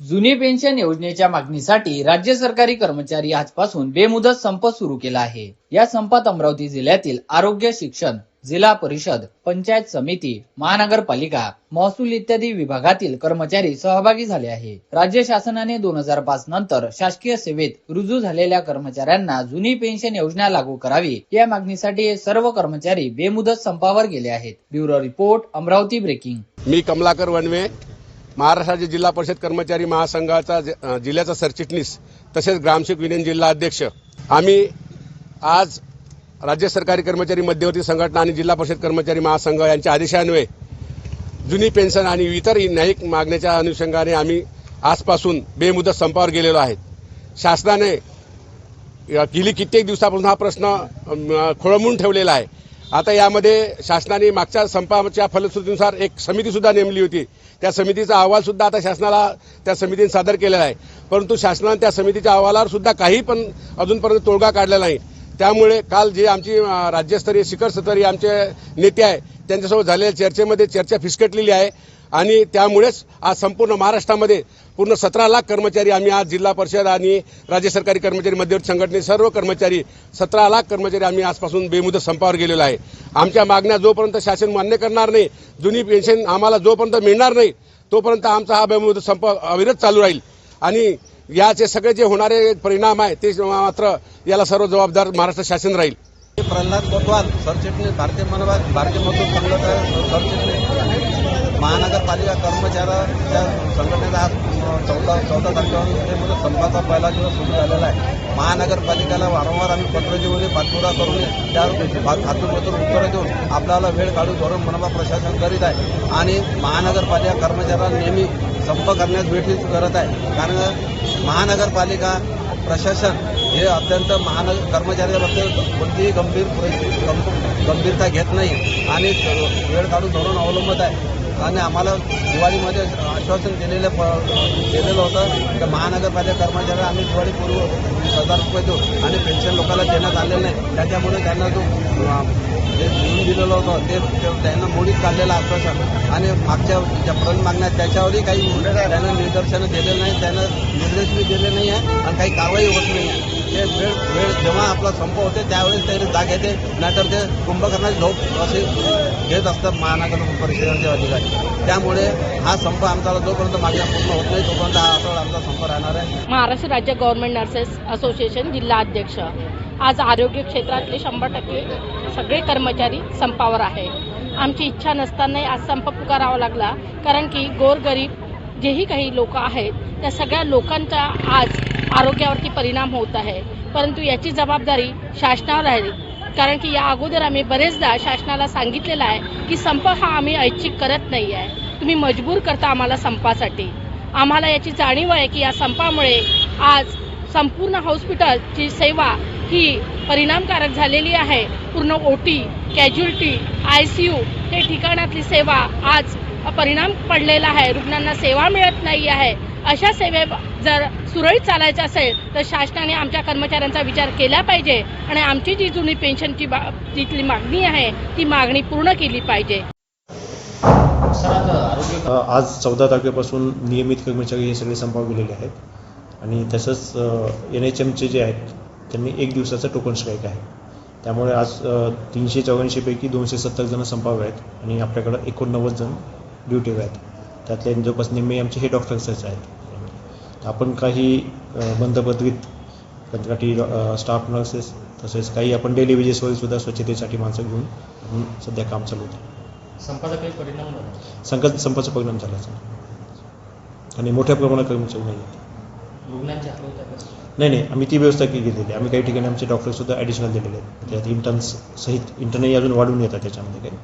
जुनी पेन्शन योजनेच्या मागणीसाठी राज्य सरकारी कर्मचारी आजपासून बेमुदत संप सुरू केला आहे. या संपात अमरावती जिल्ह्यातील आरोग्य शिक्षण जिल्हा परिषद पंचायत समिती महानगरपालिका महसूल इत्यादी विभागातील कर्मचारी सहभागी झाले आहे. राज्य शासनाने दोन हजार पाच नंतर शासकीय सेवेत रुजू झालेल्या कर्मचाऱ्यांना जुनी पेन्शन योजना लागू करावी या मागणीसाठी हे सर्व कर्मचारी बेमुदत संपावर गेले आहेत. Bureau report Amravati breaking. मी कमलाकर वनवे महाराष्ट्र राज्य जिल्हा परिषद कर्मचारी महासंघाचा जिल्ह्याचा सरचिटणीस तसेच ग्रामसेवक युनियन जिल्हा अध्यक्ष. आम्ही आज राज्य सरकारी कर्मचारी मध्यवर्ती संघटना आणि जिल्हा परिषद कर्मचारी महासंघ यांच्या आदेशान्वये जुनी पेन्शन आणि इतर न्यायिक मागण्याच्या अनुषंगाने आम्ही आजपासून बेमुदत संपावर गेलेलो आहेत शासनाने गेली कित्येक दिवसापासून हा प्रश्न खोळंबून ठेवलेला आहे. आता यामध्ये शासनाने मागच्या संपाच्या फलश्रुतीनुसार एक समिती सुद्धा नेमली होती. त्या समितीचा अहवाल सुद्धा आता शासनाला त्या समितीने सादर केलेला आहे. परंतु शासनाने त्या समितीच्या अहवालावर सुद्धा काही पण अजूनपर्यंत तोडगा काढलेला नाही. त्यामुळे काल जे आमची राज्यस्तरीय शिखर स्तरीय आमचे नेते आहे त्यांच्यासोबत झालेल्या चर्चेमध्ये चर्चा फिसकटलेली आहे. आणि त्यामुळेच आज संपूर्ण महाराष्ट्रामध्ये पूर्ण सतरा लाख कर्मचारी आम्ही आज जिल्हा परिषद आणि राज्य सरकारी कर्मचारी मध्यवर्ती संघटने सर्व कर्मचारी सतरा लाख कर्मचारी आम्ही आजपासून बेमुदत संपावर गेलेलो आहे. आमच्या मागण्या जोपर्यंत शासन मान्य करणार नाही जुनी पेन्शन आम्हाला जोपर्यंत मिळणार नाही तोपर्यंत आमचा हा बेमुदत संप अविरत चालू राहील. आणि याचे सगळे जे होणारे परिणाम आहे ते मात्र याला सर्व जबाबदार महाराष्ट्र शासन राहील. प्रल्हाद कोतवाल सरचिटणीस भारतीय मनोभाव भारतीय मजदूर सरचिटणीस. महानगरपालिका कर्मचाऱ्याच्या संघटनेचा आज चौदा चौदा तारखेपासून संपाचा पहिला दिवस सुरू झालेला आहे. महानगरपालिकेला वारंवार आम्ही पत्र देऊन पाठपुरा करून त्या खातूरमधून उत्तरं देऊन आपल्याला वेळ काढून धोरण मनपा प्रशासन करीत आहे. आणि महानगरपालिका कर्मचाऱ्यांना नेहमी संप करण्यास भेटीच करत आहे. कारण महानगरपालिका प्रशासन हे अत्यंत महानगर कर्मचाऱ्याबद्दल कोणतीही गंभीर गंभीरता घेत नाही. आणि वेळ काढून धोरण अवलंबत आहे. आणि आम्हाला दिवाळीमध्ये आश्वासन दिलेलं प- दिलेलं होतं तर महानगरपालिका कर्मचाऱ्यांना आम्ही दिवाळीपूर्व हजार रुपये देऊ आणि पेन्शन लोकांना देण्यात आलेलं नाही. त्याच्यामुळे त्यांना जो जे लिहून दिलेलं होतं ते त्यांना मोडीत काढलेलं आश्वासन. आणि मागच्या ज्या प्रल मागण्या त्याच्यावरही काही त्यांना निदर्शनं दिलेलं नाही त्यांना निर्देश बी दिले नाही आहे आणि काही कारवाई होत नाही आहे. ते वेळ वेळ जेव्हा आपला संप होते त्यावेळेस ते जाग येते. नाहीतर ते कुंभकर्णाचे झोप असे घेत असतात महानगर परिषदेचे अधिकारी. त्यामुळे हा संप आमचा जोपर्यंत मागण्या पूर्ण होत नाही तोपर्यंत हा आठवडा आमचा संप राहणार आहे. महाराष्ट्र राज्य गव्हर्नमेंट नर्सेस असोसिएशन जिल्हा अध्यक्ष. आज आरोग्य क्षेत्रातले शंभर टक्के सगळे कर्मचारी संपावर आहे. आमची इच्छा नसतानाही आज संप पुकारावा लागला. कारण की गोरगरीब जेही काही लोक आहेत त्या सगळ्या लोकांचा आज आरोग्यावरती परिणाम होत आहे. परंतु याची जबाबदारी शासनावर आहे. कारण की या अगोदर आम्ही बरेचदा शासनाला सांगितलेलं आहे की संप हा आम्ही ऐच्छिक करत नाही आहे. तुम्ही मजबूर करता आम्हाला संपासाठी. आम्हाला याची जाणीव आहे की या संपामुळे आज संपूर्ण हॉस्पिटलची सेवा ही परिणामकारक झालेली आहे. पूर्ण O T casualty I C U हे ठिकाणातली सेवा आज परिणाम पडलेला आहे. रुग्णांना सेवा मिळत नाही आहे. अशा सेवे जर सुरळीत चालायचं असेल तर शासनाने आमच्या कर्मचाऱ्यांचा विचार केला पाहिजे आणि आमची जी जुनी पेन्शनची बा जिथली मागणी आहे ती मागणी पूर्ण केली पाहिजे. आज चौदा तारखेपासून नियमित कर्मचारी हे सगळे संपावर गेलेले आहेत. आणि तसंच एन एच एमचे जे आहेत त्यांनी एक दिवसाचा टोकन स्ट्राईक आहे. त्यामुळे आज तीनशे चौऱ्याऐंशीपैकी दोनशे सत्तर जण संपावर आहेत आणि आपल्याकडं एकोणनव्वद जण ड्युटीवर आहेत. त्यातले जवळपास निम्मे आमचे हे डॉक्टर्सच आहेत आपण काही बंधपत्रित कंत्राटी स्टाफ नर्सेस तसेच काही आपण डेली वेजेसवर सुद्धा स्वच्छतेसाठी माणसं घेऊन आपण सध्या काम चालू होतं संपाचा काही परिणाम संकट संपाचा परिणाम झाला. आणि मोठ्या प्रमाणात कर्मचारी नाही नाही नाही आम्ही ती व्यवस्था केलेली आहे आम्ही काही ठिकाणी आमचे डॉक्टर सुद्धा ॲडिशनल दिलेले आहेत त्यात इंटर्न्स सहित इंटर्नही अजून वाढून येतात त्याच्यामध्ये काही